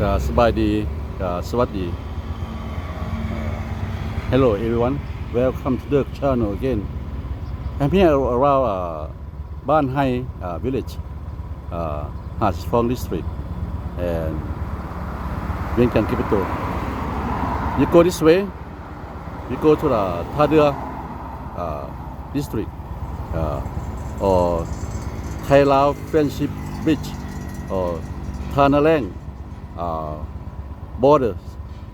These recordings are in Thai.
ก็สบายดีก็สวัสดี Hello everyone welcome to the channel again I'm here around uh, Ban Hai uh, village uh, Hashfong district and Vientiane capital you go this way you go to the Tha Dua uh, district uh, or Thai Lao Friendship Bridge or Thana Lang uh, borders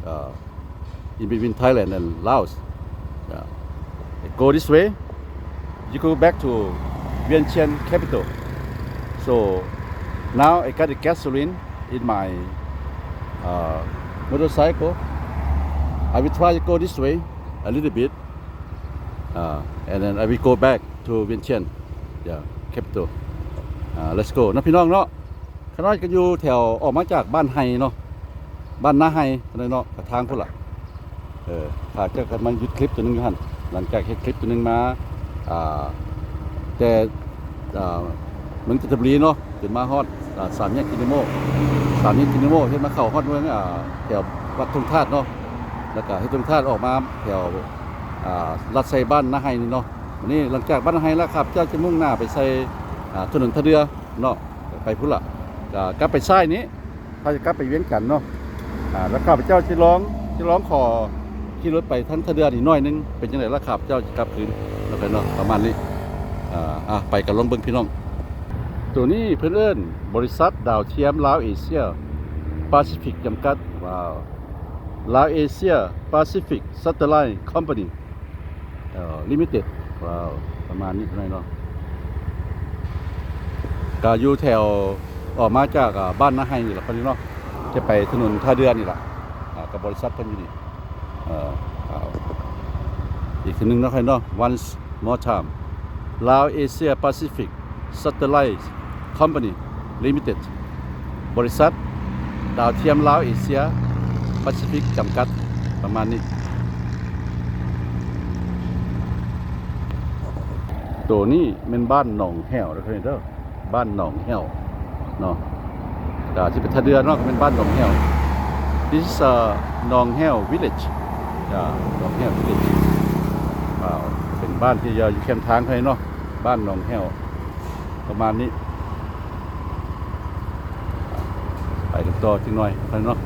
uh, in between Thailand and Laos. Yeah. Go this way, you go back to Vientiane capital. So now I got the gasoline in my uh, motorcycle. I will try to go this way a little bit, uh, and then I will go back to Vientiane, yeah, capital. Uh, let's go นะพี่น้องเนาะ ขณะก็อยู่แถวออกมาจากบ้านไฮเนาะบ้านนาไฮอะไรเนาะทางพุ่นละเออถ้าเจ้ากันมันยึดคลิปตัวนึงอยู่หันหลังจากเฮ็ดคลิปตัวนึงมาอ่าแต่อ่ามืองจันทบรีเนาะจนมาฮอดอ่าสามแยกกินโมสามแยกกินโมเฮ็ดมาเข้าฮอดเมืองอ่าแถววัดทงธาตุเนาะแล้วก็เฮ็ดทงธาตุออกมาแถวอ่าลัดใส่บ้านนาไฮนี่เนาะวันนี้หลังจากบ้านนาไฮแล้วครับ เจ้าจะมุ่งหน้าไปใส่อ่าถนนทะเดือเนาะไปพุ่นละ ก็กลับไปซ้นี้ถ้าจะกลับไปเวียงจันเนาะอ่าแล้วข้าพเจ้าจะร้องจะร้องขอขี่รถไปทั้งทะเดือนอีกหน่อยนึงเป็นยังไงแล้วข้าพเจ้าจะกลับคืนแล้วกันเนาะประมาณนี้อ่าอะไปกันลองเบิ่งพี่น้องตัวนี้เพื่อนเอิ้นบริษัทดาวเทียมลาวเอเชียแปซิฟิกจำกัดว้าวลาวเอเชียแปซิฟิกซัตเทอร์ไลท์คอมพานีเอ่อลิมิเต็ดว้าวประมาณนี้เท่านั้นเนาะก็อยู่แถว ออกมาจากบ้านนาไฮนี่แหละพี่น้องจะไปถนนท่าเรือนี่แหละกับบริษัทเพิ่นอยู่นี่อีกทีหนึงเนาะครับเนาะ once more time Lao Asia Pacific Satellite Company Limited บริษัท ดาวเทียมลาวเอเชียแปซิฟิกจำกัดประมาณนี้ ตัวนี้เป็นบ้านหนองแห้วนะครับเด้อบ้านหนองแห้ว เนาะที่เป็นทะเดือนเนาะก็เป็นบ้านหนองแห้ว This is a หนองแห้ว village อ่าหนองแห้ว village อ่าเป็นบ้านที่อยู่แคมทางใครเนาะบ้านหนองแห้ว ประมาณนี้ ไปกันต่อจิงหน่อยใครเนาะ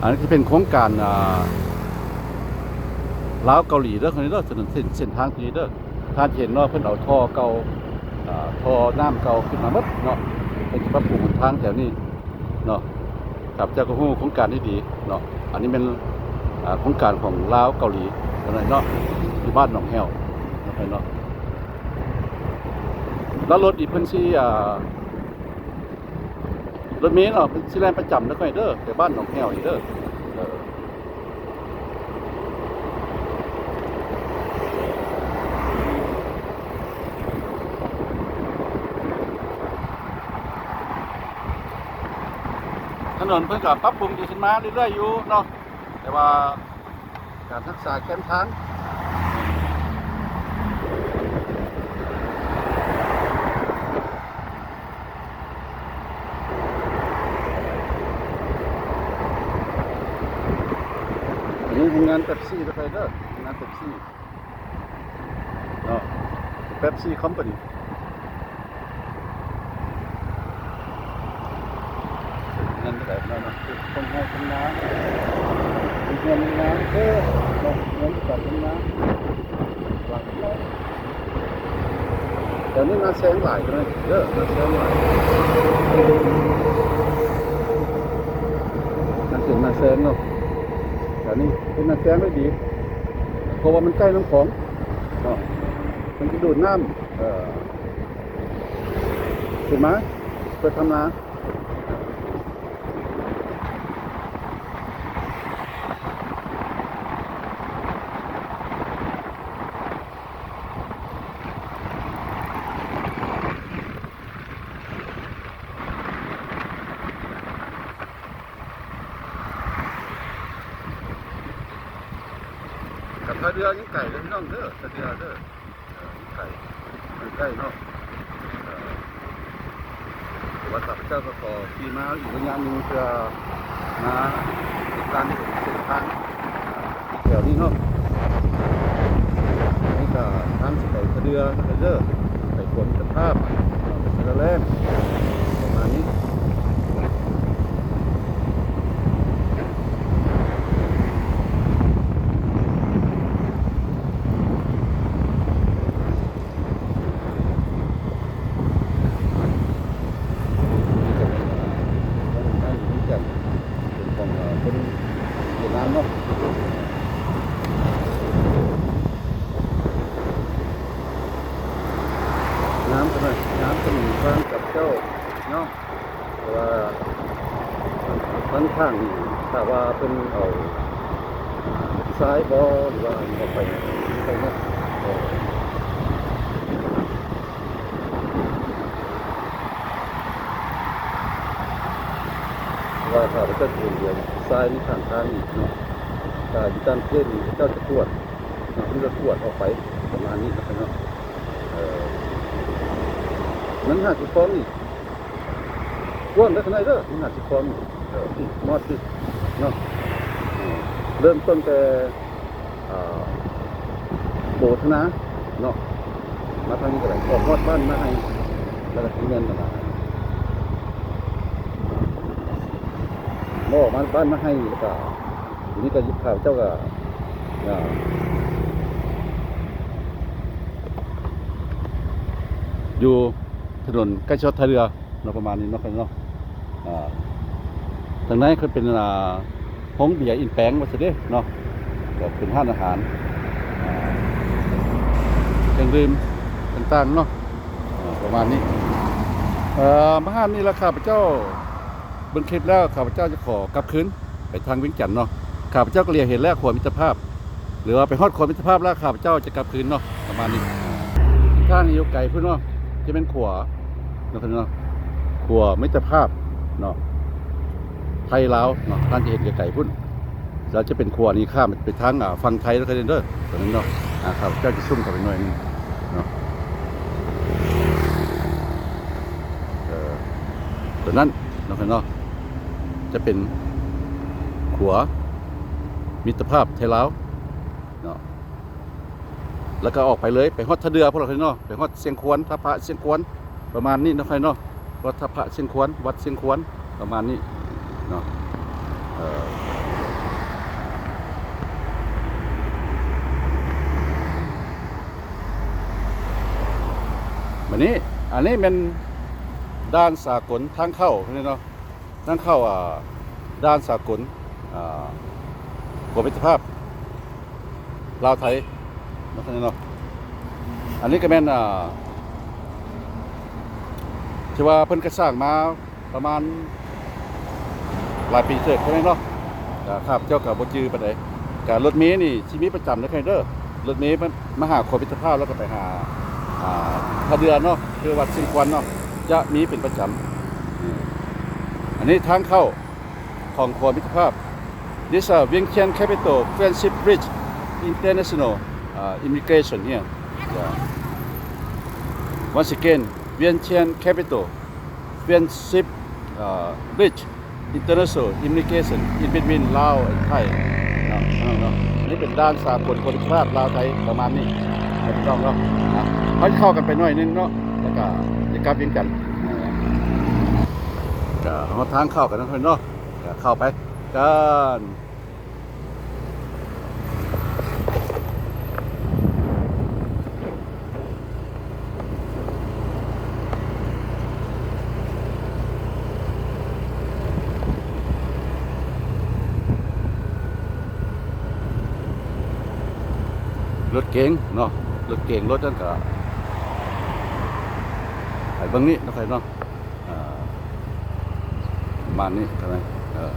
อันนี้จะเป็นโครงการอ่าลาวเกาหลีเด้อคนนี้เด้อถนนเส้นเส้นทางนี้เด้อท่านเห็นเนาะเพิ่นเอาท่อเก่าอ่าท่อน้ำเก่าขึ้นมาหมดเนาะ เป็นปรับปรุงหนทางแถวนี้เนาะครับเจ้าก็ฮู้โครงการที่ดีเนาะอันนี้เป็นอ่าโครงการของลาวเกาหลีเท่านั้นเนาะที่บ้านหนองแห้วอะไรเนาะแล้วรถอีกเพิ่นซี่รถเมล์เนาะเพิ่นซีแลนประจำแล้วค่อยเด้อแต่บ้านหนองแห้วนี่เด้อเออถ นนเพิ่นก็ปรับปรุงดีขึ้นมาเรื่อยๆอยู่เนาะแต่ว่าการรักษาแคมทางอันนี้โรงานเป๊ปซี่ไปเด้อโรงงานเป๊ปซี่เนาะเป๊ปซี่คอมพานี นั่นก็ได้เนาะต้องให้ทำน้ำเงินน้ำเด้อเนาะเงินกับทำน้ำหลังเนาะแต่นี่มาแซงหลายกันเลยเด้อมาแซงหลายนั่นถึงมาแซงเนาะแต่นี่เป็นน้ำแข็งได้ดีเพราะว่ามันใกล้น้ำของเนาะมันจะดูดน้ำเอ่อถูกไหมเพื่อทำนา รือยังไก่เลยพี่น้องเด้อท่าเรือเด้อเออยังไก่ยังไก่เนาะว่าข้าพเจ้าก็ขอขี่ม้าอีกระยะหนึ่งเพื่อมาติดตามที่ผมเส้นทางแถวนี้เนาะนี่ก็ทางสไปสะเดือสะเดือไปขวมิตรภาพไปสะเดือแรงประมาณนี้ นี่ก็เป็นอ่าบ้านที่จัดเป็นของอ่าคนเวียดนามเนาะน้ำกันเลยน้ำกันฟังกับเจ้าเนาะเพราะว่าค่อนข้างนี่ถ้าว่าเป็นเอาซ้ายบอหรือว่าเอาไปไปเนาะเออ ว่าถ้าเราจะเปลี่ยนเดียวซ้ายนี่ทางทางอีกเนาะถ้าอยู่ด้านเพื่อนเจ้าจะตรวจเนาะนี่จะตรวจออกไปประมาณนี้นะครับเนาะมันหาสิฟ้องนี่กวนได้ขนาดเด้อมันหาสิฟ้องนี่เออนี่มอดสิเนาะเริ่มต้นแต่โบธนาเนาะมาทางนี้ก็ได้ออกมอดบ้านมาให้แล้วก็ทิ้งเงินมา หม้อมันบ้านมาให้ก็ทีนี้ก็ยิบข่าวเจ้าก็อยู่ถนนใกล้ชดท่าเรือเนาะประมาณนี้นาะครับเนาะอ่าทางนั้นคือเป็นห้องเบียร์อินแปงวัสเด้เนาะก็เป็นห้านอาหารอ่าเครื่องดื่มต่างๆเนาะประมาณนี้เออมห้านี่ราคาพระเจ้า เบิ่งคลิปแล้วข้าพเจ้าจะขอกลับคืนไปทางวิ่งจันทน์เนาะข้าพเจ้าก็เรียเห็นแล้วขวมิตรภาพ หรือว่าไปฮอดขวมิตรภาพแล้วข้าพเจ้าจะกลับคืนเนาะประมาณนี้ข้านี้อยู่ไกลพุ่นเนาะจะเป็นขวเนะเพิ่นเนาะขวมิตรภาพเนาะไทยลาวเนาะท่านจะเห็นไกลๆพุ่นแล้วจะเป็นขวนี้ข้ามไปทางฝั่งไทยแล้วก็เด้อเด้อตรงนั้นเนาะอ่าข้าพเจ้าจะซุ่มเข้าไปหน่อยนึงเนาะเออตัวนั้นเนะเพิ่นเนาะ จะเป็นขัวมิตรภาพไทยลาวเนาะแล้วก็ออกไปเลยไปฮอดทะเดือพวกเราเนาะไปฮอดเสียงควรทัพพระเสียงควรประมาณนี้นะใครเนาะวัดทัพพระเสียงควรวัดเสียงควรประมาณนี้เนาะเอ่อวันนี้อันนี้เป็นด้านสากลทางเข้าเนาะ นั่นเข้าด้านสากลกรมมิตรภาพลาวไทยนะครับเนาะอันนี้ก็แม่นอ่าที่ว่าเพิ่นก็สร้างมาประมาณหลายปีเสร็จใช่ไหมเนาะครับเจ้ากับบ่จือปานใดการรถเมล์นี่สิมีประจำนะใครเด้อรถเมล์มันมาหาคนมิตรภาพแล้วก็ไปหาท่าเรือเนาะคือวัดสิงควันเนาะจะมีเป็นประจำ อันนี้ทางเข้าของครัวมิตรภาพ This is Vientiane Capital Friendship Bridge International uh, Immigration here. Yeah. Once again, Vientiane Capital Friendship uh, Bridge International Immigration in between Lao and Thai เนาะเนาะเนาะอันนี้เป็นด้านสากลคนภาพลาวไทยประมาณนี้ไม่ต้องเนาะนะเขาจะเข้ากันไปหน่อยนึงเนาะแล้วก็จะกลับยิงกัน ก็เอทางเข้ากันนะเพื่อนเนาะก็เข้าไปกันรถเก๋งเนาะรถเก๋งรถนั่นก็ไปเบางนี้นะใครเนาะ มาณนี้ใช่ไหมเออ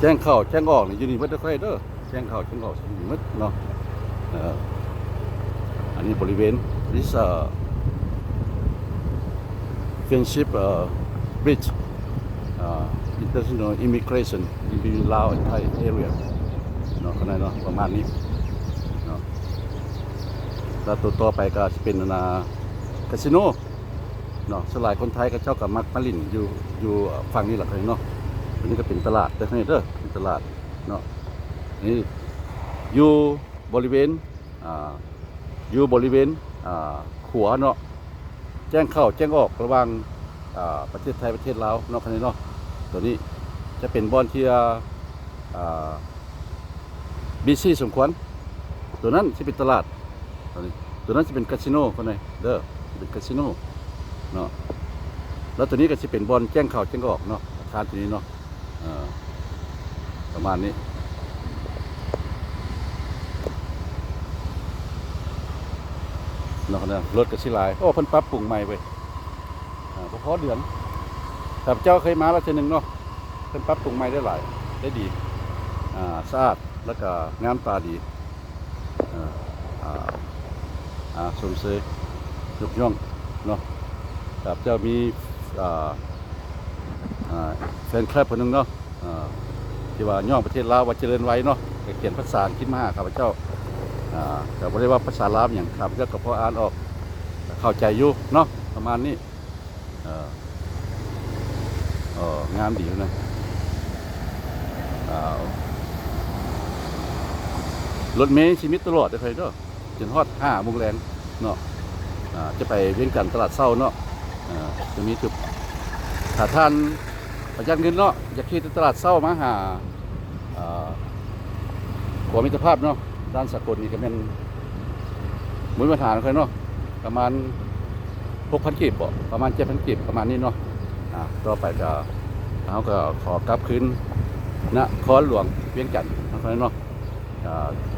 แจ้งเข้าแจ้งออกนี่อยู่นี่มัดค่อยเด้อแจ้งเข้าแจ้งออกอยู่มัดเนาะอันนี้บริเวณ this uh friendship uh bridge uh international immigration in between Lao and Thai area เนาะข้างในเนาะประมาณนี้ แล้วตัวต่อไปก็จะเป็นนาคาสิโนเนาะสลายคนไทยก็เจ้ากับมักมาลินอยู่อยู่ฝั่งนี้แหละครับเนาะอันนี้ก็เป็นตลาดเด้อครับเด้อเป็นตลาดเนาะนี่อยู่บริเวณอ่าอยู่บริเวณอ่าขัวเนาะแจ้งเข้าแจ้งออกระหว่างอ่าประเทศไทยประเทศลาวเนาะครับเนาะตัวนี้จะเป็นบอลที่อ่าบีซีสมควรตัวนั้นจะเป็นตลาด ตัวนี้ตัวนั้นจะเป็นคาสิโนคนไหนเด้อเป็นคาสิโนเนาะแล้วตัวนี้ก็จะเป็นบอลแจ้งเข่าแจ้งออกเนาะอาคารตัวนี้เนาะประมาณนี้เนาะนี่ยรถกระชิลายโอ้เพิ่นปรับปรุงใหม่เว้ยอ่าพอเดือนแต่เจ้าเคยมาแล้วเจนึงเนาะเพิ่นปรับปรุงใหม่ได้หลายได้ดี อ่าสะอาดแล้วก็งามตาดีอ่า สมเสยยกย่องเนาะครับเจ้ามีอ่าแฟนคลับคนหนึงเนาะที่ว่าย่องประเทศลาวว่าเจริญไว้เนาะเขียนภาษาอังกฤษมาหาข้าพเจ้าแต่บ่ได้ว่าภาษาลาวอย่างข้าพเจ้าก็พออ่านออกเข้าใจอยู่เนาะประมาณนี้ออเองามดีนะรถเมล์ชีวิตตลอดเลยเคยเด้อ จนฮอดห้าโมงแรงเนาะจะไปเวียงจันทน์ตลาดเศร้าเนาะอ่าจะมีจุดถ้าท่านประหยัดเงินเนาะอยากขี่ตลาดเศร้ามาหาอ่าขัวมิตรภาพเนาะด้านสกลนี่ก็เป็นมูลมาตรฐานเคยเนาะประมาณหกพันกีบบ่ประมาณเจ็ดพันกีบประมาณนี้เนาะต่อไปก็เขาก็ขอกลับคืนณคอนหลวงเวียงจันทน์เคยเนาะ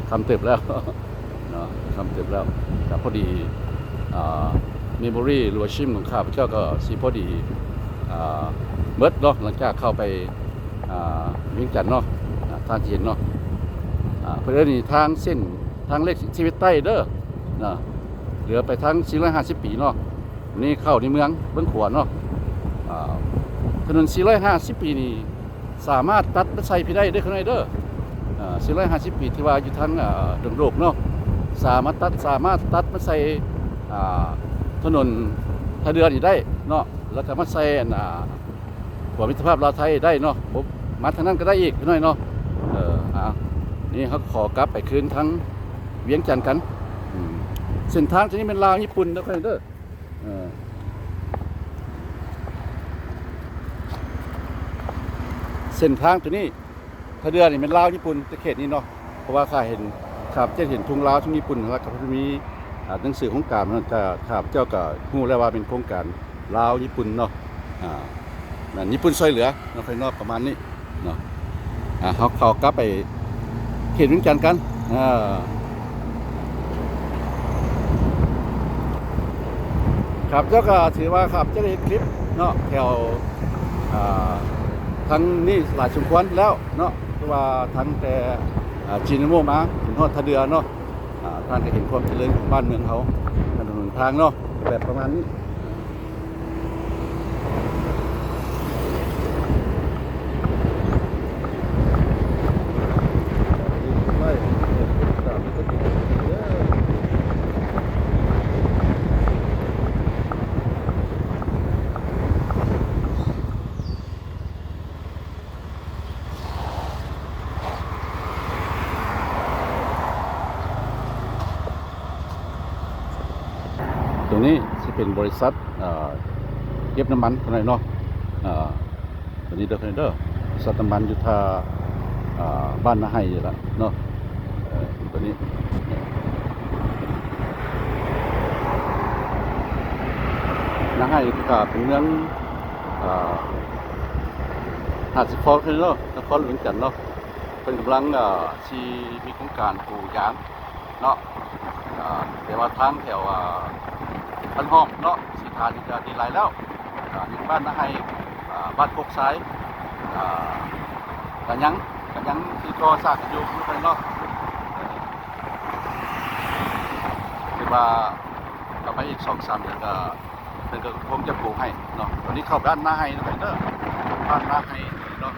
คำเติบแล้ว เนาะคำเติบแล้วแต่พอดีเมมโมรี่หรือว่าชิมของข้าพเจ้าก็สีพอดีเมิดเนาะหลังจากเข้าไปวิ่งจันทน์เนาะอ่าทางที่เห็นเนาะเพื่อนนี่ทางเส้นทางเลขชีวิตใต้เด้อนะเหลือไปทาง450 ปีเนาะนี่เข้าในเมืองเบื้องขวาเนาะอ่าถนน450 ปีนี่สามารถตัดไปใส่พี่ได้ด้อข้างในเด้อสี่ร้อยห้าสิบปีที่ว่าอยู่ทางดงโลกเนาะ สามารถตัดสามารถตัดมาใส่ถนนทางเดือนอีกได้เนาะแล้วก็มาใส่หัวมิตรภาพลาวไทยได้เนาะผมมาทางนั้นก็ได้อีกน่อยเนาะเอออ่านี่เขาขอกลับไปคืนทั้งเวียงจันทน์กันเส้นทางที่นี้เป็นลาวญี่ปุ่นนะเพื่อนเด้อเออเส้นทางตัวนี้ถ้าเดือนนี่เป็นลาวญี่ปุ่นต่เขตนี้เนาะเพราะว่าข้าเห็น ข้าพเจ้าเห็นทุ่งลาวทุ่งญี่ปุ่นแล้วก็มีอ่าหนังสือของการมันจะข้าพเจ้าก็รู้แล้วว่าเป็นโครงการลาวญี่ปุ่นเนาะอ่าญี่ปุ่นช่วยเหลือเนาะภายนอกประมาณนี้เนาะอ่าเขาเขากลับไปเขตเวิจันทน์กันอ่าครับเจ้าก็ถือว่าครับเจ้าได้คลิปเนาะแถวอ่าทั้งนี่หลายสมควรแล้วเนาะเพราะว่าทั้งแต่ อ่าจีนโมมาถึงทอดทะเดือเนาะอ่าท่านจะเห็นความเจริญของบ้านเมืองเขาถนนทางเนาะแบบประมาณนี้ต รงนี้จะเป็นบริษัทเก็บน้ำมันคนไหนเนาะตัวนี้เด้อคนเด้อบริษัทน้ำมันอยู่ท่าบ้านนาไฮอยู่ละเนาะตัวนี้นาไฮก็เป็นเมืองอาหาดสิฟอร์คือเนาะนครหลวงจันทน์เนาะเป็นกำลังที่มีโครงการปลูกยางเนาะแต่ว่าทางแถว พันห้อมเนาะสีทานี่จะดีหลายแล้วอ่าอยู่บ้านนาไฮบ้านโคกซ้ายกันยังกันยังที่ก่อสร้างกันอยู่อยู่ไปเนาะคือว่าต่อไปอีกสองสามเดือนก็เพิ่นก็คงจะปลูกให้เนาะตอนนี้เข้าบ้านนาไฮนะเพิ่นเด้อบ้านนาไฮเนาะ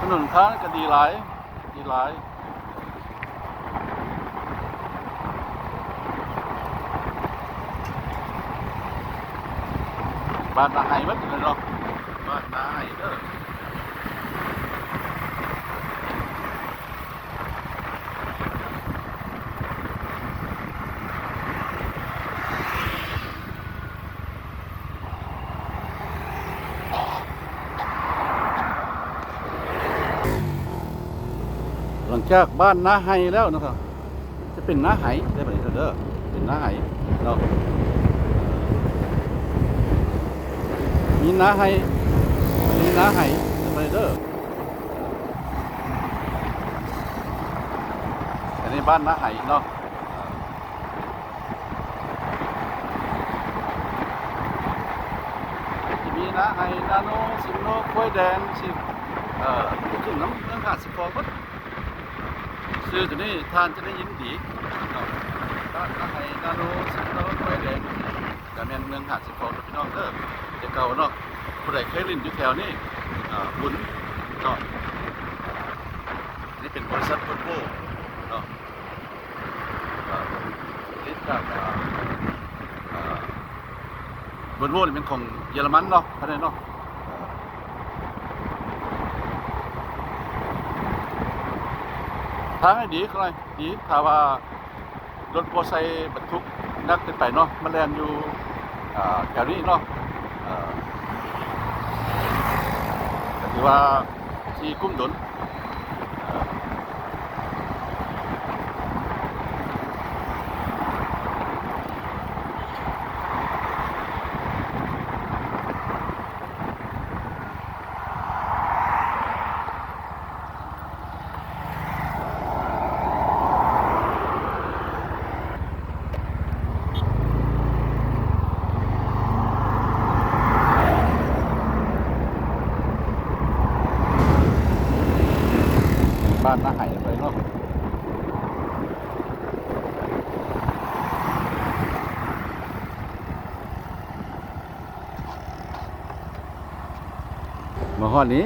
ถนนค้างก็ดีหลายดีหลายบ้านนาไห้มัดเลยเนาะบ้านนาไห้เด้อ จากบ้านนาไห้แล้วนะครับ จะเป็นนาไห้ได้ไหมเด้อเป็นนาไห้เนาะมีนาให้มีน้าให้ไปเด้ออันนี้บ้านนาให้เนาะมีนาให้นาโนสิมโนกล้วยแดงสิเอ่อถึงน้ำเนื้อหาสิฟองก็ ซื้อตัวนี้ทานจะได้ยินดีเนาะบ้านน้าให้นาโนสิมโนกล้วยแดงแต่แม่นเมืองหาดสิฟองพี่น้องเด้อเดี๋ยวเก่าเนาะผู้ใดเคยลินอยู่แถวนี้บุญเนาะนี่เป็นบริษัทโวลโว่เนาะอ่าลิสต์จากอ่าอ่าโวลโว่นี่เป็นของเยอรมันเนาะภายในเนาะ ทางให้ดีเขาหน่อยดีถ้าว่ารถมอไซค์บรรทุกนักเต้นไปเนาะมาแลนอยู่แถวนี้เนาะเอ่ถือว่าที่กุ้มดนเอ่อบ้านนาไห้ไปเนาะมาฮ อดนี้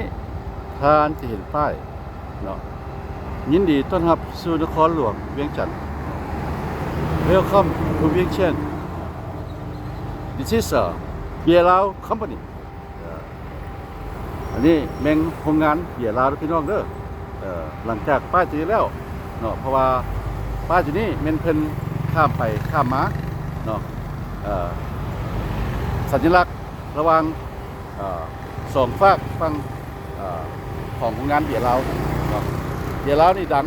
ทานจะเห็นป้ายเนาะยินดีต้อนรับสู่นครหลวงเวียงจันทร์ Welcome to Vientiane This is a Beer Lao Company เอ่ออันนี้แมงโรงงานเบียร์ลาวพี่น้องเด้อหลังจากป้ายจีแล้วเนาะเพราะว่าป้ายจีนี้แมันเพิ่นข้ามไปข้ามมาเนาะสัญลักษณ์ระว่าง สองฝากฝั่งอของงานเบียร์ลาวเนาะเบียร์ลาวนี่ดัง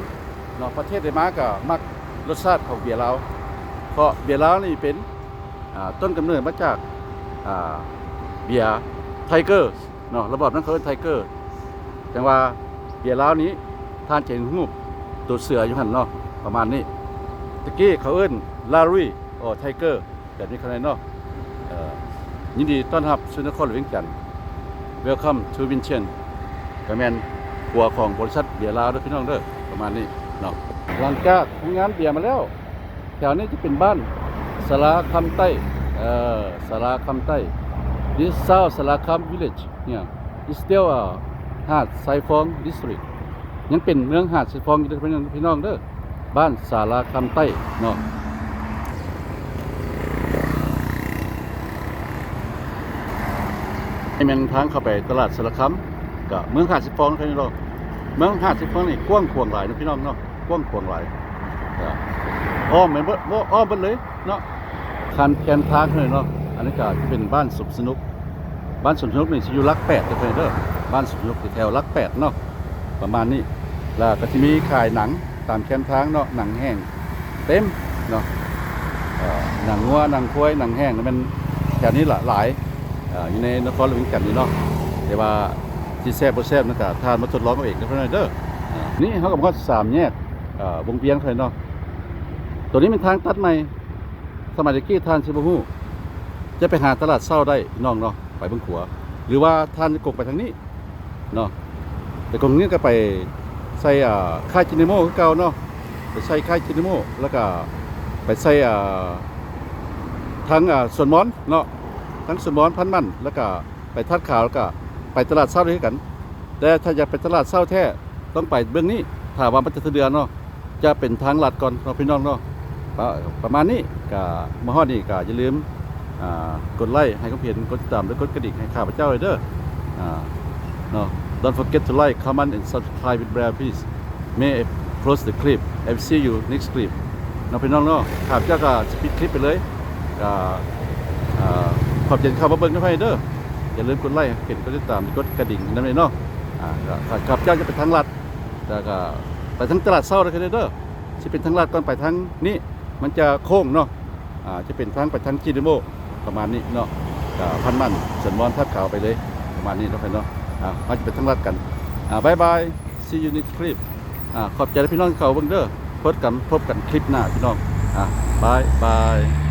เนาะประเทศไดมาก็มักรสชาติของเบียร์ลาวเพราะเบียร์ลาวนี่เป็นต้นกำเนิดมาจากเบียร์ไทเกอร์เนาะระบบนั้นเขาเรียกไทเกอร์จังว่าเบียร์ลาวนี้ท่านเห็นรูปตัวเสืออยู่หันเนาะประมาณนี้ตะกี้เขาเอิ้นลารีโอไทเกอร์แบบนี้ขนาดเนาะยินดีต้อนรับสุนครหลวงเวียงจันทร์ Welcome to Vientiane ก็แมนหัวของบริษัทเบียร์ลาวเด้อพี่น้องเด้อประมาณนี้เนาะหลังจากทำงานเบียร์มาแล้ว แถวนี้จะเป็นบ้านสลาคำใต้เอ่อสลาคำใต้ This South สลาคำ village เนี่ย is still a หาดไซฟอง district ยังเป็นเมืองหาดไซฟองอยู่เด้อพี่น้องพี่น้องเด้อบ้านสาราคำใต้เนาะ ให้แมันทางเข้าไปตลาดสารคำกับเมืองหาดไซฟองพี่น้องเมืองหาดไซฟองนี่กว้างขวางหลายนะพี่น้องเนาะกว้างขวางหลายก็อ้อมเหมือนบ่อ้อมเบิดเลยเนาะคันแคนทางเลยเนาะอันนี้ก็เป็นบ้านสมสนุก บ้านสวนสนุกนี่สิอยู่ลักแปดเด้อเพื่อนเด้อบ้านสวนสนุกแถวลักแปดเนาะประมาณนี้แล้วก็จะมีขายหนังตามแคมทางเนาะหนังแห้งเต็มเนาะหนังงัวหนังควายหนังแห้งมันแถวนี้หลายหลาย อยู่ในนครหลวงกันนี่เนาะแต่ว่าที่แซ่บบ่แซ่บนั่นก็ทานมาทดลองเอาเองเด้อเพื่อนเด้อนี่เขากับเขาสามแยกวงเวียงเพื่อนเนาะตัวนี้เป็นทางตัดใหม่สมัยตะกี้ทานสิบ่ฮู้จะไปหาตลาดเศร้าได้พี่น้องเนาะไปเบิ่งขัว หรือว่าท่านจะกกไปทางนี้เนาะแต่กงนี้ก็ไปใส่ค่ายจินิโมคือเก่าเนาะไปใส่ค่ายจินิโมแล้วก็ไปใส่อ่าทางอ่าสวนมอนเนาะ ทั้งสมอนพันมันแล้วก็ไปทัดขาวแล้วก็ไปตลาดเศร้าด้วยกัน แต่ถ้าอยากไปตลาดเศร้าแท้ต้องไปเบื้องนี้ถ้าว่ามันจะเดือนเนาะจะเป็นทางลัดก่อนเนาพี่น้องเนาะประมาณนี้ก็มาฮอดนี่ก็อย่าลืมกดไลค์ให้เขาเห็นกดติดตามและกดกระดิ่งให้ข้าพเจ้าเลยเด้อเนาะ don't forget to like comment and subscribe with Brad please may I close the clip I will see you next clip เนาะพี่น้องเนาะข้าพเจ้าก็จะปิดคลิปไปเลยก็ อ่าขอบใจเข้ามาเบิ่งด้วยเด้ออย่าลืมกดไลค์เห็นกดติดตามกดกระดิ่งนั่นเองเนาะอ่าขับเจ้าจะไปทางลัดแต่ก็ไปทางตลาดเศร้าเลยเด้อที่เป็นทางลัดก่อนไปทางนี้มันจะโค้งเนาะอ่าจะเป็นทางไปทางจีนโมประมาณนี้เนาะก็พันมันสันมอนทับขาวไปเลยประมาณนี้นะพี่เนาะอ่ามาจะไปทางลัดกันอ่าบายบาย see you next clip อ่าขอบใจพี่น้องเขาเบิ่งเด้อพบกันพบกันคลิปหน้าพี่น้องอ่าบายบาย